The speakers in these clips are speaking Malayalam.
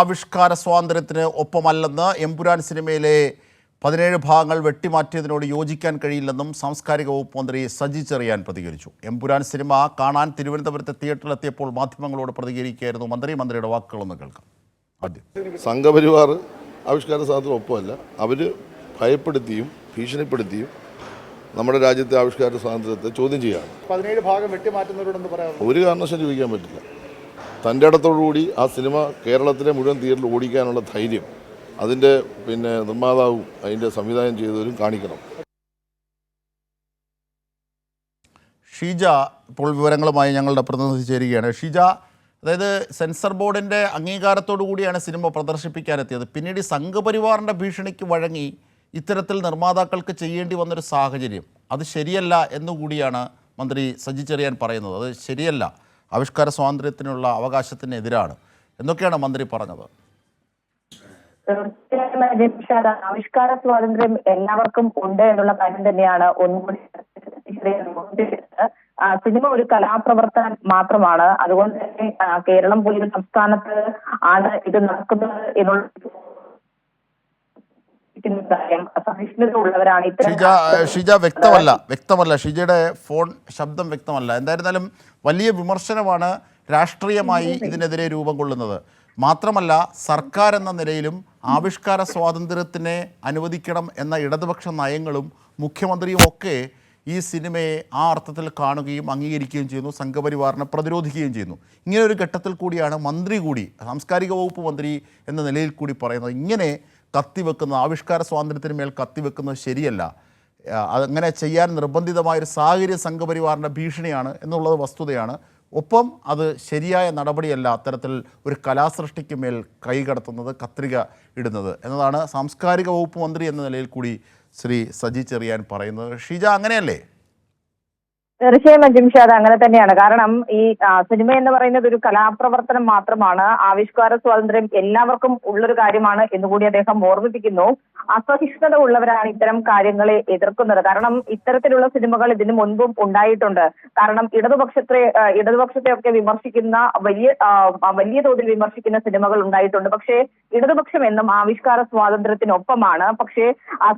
ആവിഷ്കാര സ്വാതന്ത്ര്യത്തിന് ഒപ്പമല്ലെന്ന് എമ്പുരാൻ സിനിമയിലെ പതിനേഴ് ഭാഗങ്ങൾ വെട്ടിമാറ്റിയതിനോട് യോജിക്കാൻ കഴിയില്ലെന്നും സാംസ്കാരിക വകുപ്പ് മന്ത്രി സജി ചെറിയാൻ പ്രതികരിച്ചു. എമ്പുരാൻ സിനിമ കാണാൻ തിരുവനന്തപുരത്തെ തിയേറ്ററിലെത്തിയപ്പോൾ മാധ്യമങ്ങളോട് പ്രതികരിക്കുകയായിരുന്നു മന്ത്രി. മന്ത്രിയുടെ വാക്കുകളൊന്ന് കേൾക്കാം. ആദ്യം. സംഘപരിവാർ ആവിഷ്കാര സ്വാതന്ത്ര്യം ഒപ്പമല്ല. അവർ ഭയപ്പെടുത്തിയും ഭീഷണിപ്പെടുത്തിയും നമ്മുടെ രാജ്യത്തെ ആവിഷ്കാര സ്വാതന്ത്ര്യത്തെ ചോദ്യം ചെയ്യുകയാണ്. പതിനേഴ് ഭാഗം വെട്ടിമാറ്റുന്നവരോടൊന്ന് പറയാം ഒരു കാരണവശാലും ചോദിക്കാൻ പറ്റില്ല. തന്റെ ഇടത്തോടുകൂടി ആ സിനിമ കേരളത്തിലെ മുഴുവൻ തിയേറ്ററിൽ ഓടിക്കാനുള്ള ധൈര്യം അതിന്റെ പിന്നെ നിർമ്മാതാവും അതിന്റെ സംവിധാനം ചെയ്തവരും കാണിക്കണം. ഷീജ ഇപ്പോൾ വിവരങ്ങളുമായി ഞങ്ങളുടെ പ്രതിനിധി ചേരുകയാണ്. ഷീജ അതായത് സെൻസർ ബോർഡിന്റെ അംഗീകാരത്തോടു കൂടിയാണ് സിനിമ പ്രദർശിപ്പിക്കാനെത്തിയത്. പിന്നീട് സംഘപരിവാറിന്റെ ഭീഷണിക്ക് വഴങ്ങി ഇത്തരത്തിൽ നിർമ്മാതാക്കൾക്ക് ചെയ്യേണ്ടി വന്നൊരു സാഹചര്യം. അത് ശരിയല്ല എന്നുകൂടിയാണ് മന്ത്രി സജി ചെറിയാൻ പറയുന്നത്. അത് ശരിയല്ല. ആവിഷ്കാര സ്വാതന്ത്ര്യത്തിനുള്ള അവകാശത്തിനെതിരാണ്. എന്നൊക്കെയാണ് മന്ത്രി പറഞ്ഞത്? ആവിഷ്കാര സ്വാതന്ത്ര്യം എല്ലാവർക്കും ഉണ്ട് എന്നുള്ള കാര്യം തന്നെയാണ് ഒന്നുകൂടി സിനിമ ഒരു കലാപ്രവർത്തനം മാത്രമാണ്. അതുകൊണ്ട് തന്നെ കേരളം പോലൊരു സംസ്ഥാനത്ത് ആണ് ഇത് നടക്കുന്നത് എന്നുള്ള കാര്യം സഹിഷ്ണുത ഉള്ളവരാണ് ഷിജ ഷിജ വ്യക്തമല്ല വ്യക്തമല്ല ഷിജയുടെ ഫോൺ ശബ്ദം വ്യക്തമല്ല. എന്തായിരുന്നാലും വലിയ വിമർശനമാണ് രാഷ്ട്രീയമായി ഇതിനെതിരെ രൂപം കൊള്ളുന്നത്. മാത്രമല്ല സർക്കാർ എന്ന നിലയിലും ആവിഷ്കാര സ്വാതന്ത്ര്യത്തിനെ അനുവദിക്കണം എന്ന ഇടതുപക്ഷ നയങ്ങളും മുഖ്യമന്ത്രിയും ഒക്കെ ഈ സിനിമയെ ആ അർത്ഥത്തിൽ കാണുകയും അംഗീകരിക്കുകയും ചെയ്യുന്നു സംഘപരിവാറിനെ പ്രതിരോധിക്കുകയും ചെയ്യുന്നു. ഇങ്ങനെ ഒരു ഘട്ടത്തിൽ കൂടിയാണ് മന്ത്രി കൂടി സാംസ്കാരിക വകുപ്പ് മന്ത്രി എന്ന നിലയിൽ കൂടി പറയുന്നത്. ഇങ്ങനെ കത്തിവെക്കുന്ന ആവിഷ്കാര സ്വാതന്ത്ര്യത്തിന് മേൽ കത്തിവെക്കുന്നത് ശരിയല്ല. അങ്ങനെ ചെയ്യാൻ നിർബന്ധിതമായൊരു സാഹചര്യ സംഘപരിവാറിന്റെ ഭീഷണിയാണ് എന്നുള്ളത് വസ്തുതയാണ്. ഒപ്പം അത് ശരിയായ നടപടിയല്ല അത്തരത്തിൽ ഒരു കലാസൃഷ്ടിക്ക് മേൽ കൈകടത്തുന്നത് കത്രിക ഇടുന്നത് എന്നതാണ് സാംസ്കാരിക വകുപ്പ് മന്ത്രി എന്ന നിലയിൽ കൂടി ശ്രീ സജി ചെറിയാൻ പറയുന്നത്. ഷീജ അങ്ങനെയല്ലേ? തീർച്ചയായും ജിംഷാദ് അങ്ങനെ തന്നെയാണ്. കാരണം ഈ സിനിമ എന്ന് പറയുന്നത് ഒരു കലാപ്രവർത്തനം മാത്രമാണ്. ആവിഷ്കാര സ്വാതന്ത്ര്യം എല്ലാവർക്കും ഉള്ളൊരു കാര്യമാണ് എന്ന് എന്നുകൂടി അദ്ദേഹം ഓർമ്മിപ്പിക്കുന്നു. അസഹിഷ്ണുത ഉള്ളവരാണ് ഇത്തരം കാര്യങ്ങളെ എതിർക്കുന്നത്. കാരണം ഇത്തരത്തിലുള്ള സിനിമകൾ ഇതിനു മുൻപും ഉണ്ടായിട്ടുണ്ട്. കാരണം ഇടതുപക്ഷത്തെ ഇടതുപക്ഷത്തെ ഒക്കെ വിമർശിക്കുന്ന വലിയ വലിയ തോതിൽ വിമർശിക്കുന്ന സിനിമകൾ ഉണ്ടായിട്ടുണ്ട്. പക്ഷേ ഇടതുപക്ഷം എന്നും ആവിഷ്കാര സ്വാതന്ത്ര്യത്തിനൊപ്പമാണ്. പക്ഷേ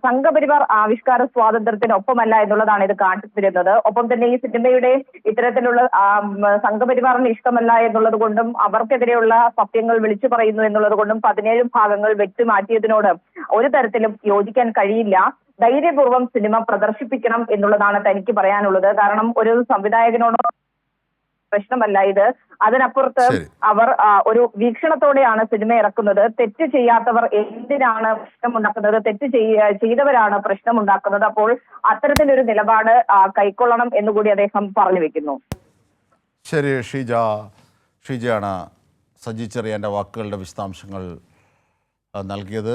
സംഘപരിവാർ ആവിഷ്കാര സ്വാതന്ത്ര്യത്തിനൊപ്പമല്ല എന്നുള്ളതാണ് ഇത് കാട്ടിത്തരുന്നത്. ഒപ്പം തന്നെ ഈ സിനിമയുടെ ഇത്തരത്തിലുള്ള സംഘപരിവാറിന് ഇഷ്ടമല്ല എന്നുള്ളത് കൊണ്ടും അവർക്കെതിരെയുള്ള സത്യങ്ങൾ വിളിച്ചു പറയുന്നു എന്നുള്ളത് കൊണ്ടും പതിനേഴ് ഭാഗങ്ങൾ വെട്ടിമാറ്റിയതിനോട് ഒരു തരത്തിലും യോജിക്കാൻ കഴിയില്ല. ധൈര്യപൂർവം സിനിമ പ്രദർശിപ്പിക്കണം എന്നുള്ളതാണ് തനിക്ക് പറയാനുള്ളത്. കാരണം ഒരു സംവിധായകനോട് പ്രശ്നമല്ല ഇത്. അതിനപ്പുറത്ത് അവർ ഒരു വീക്ഷണത്തോടെയാണ് സിനിമ ഇറക്കുന്നത്. തെറ്റ് ചെയ്യാത്തവർ എന്തിനാണ് പ്രശ്നമുണ്ടാക്കുന്നത്? തെറ്റ് ചെയ്തവരാണ് പ്രശ്നമുണ്ടാക്കുന്നത്. അപ്പോൾ അത്തരത്തിലൊരു നിലപാട് കൈക്കൊള്ളണം എന്നുകൂടി അദ്ദേഹം പറഞ്ഞു വെക്കുന്നു. ശരി ഷീജ. ഷീജയാണ് സജി ചെറിയാന്റെ വാക്കുകളുടെ വിശദാംശങ്ങൾ നൽകിയത്.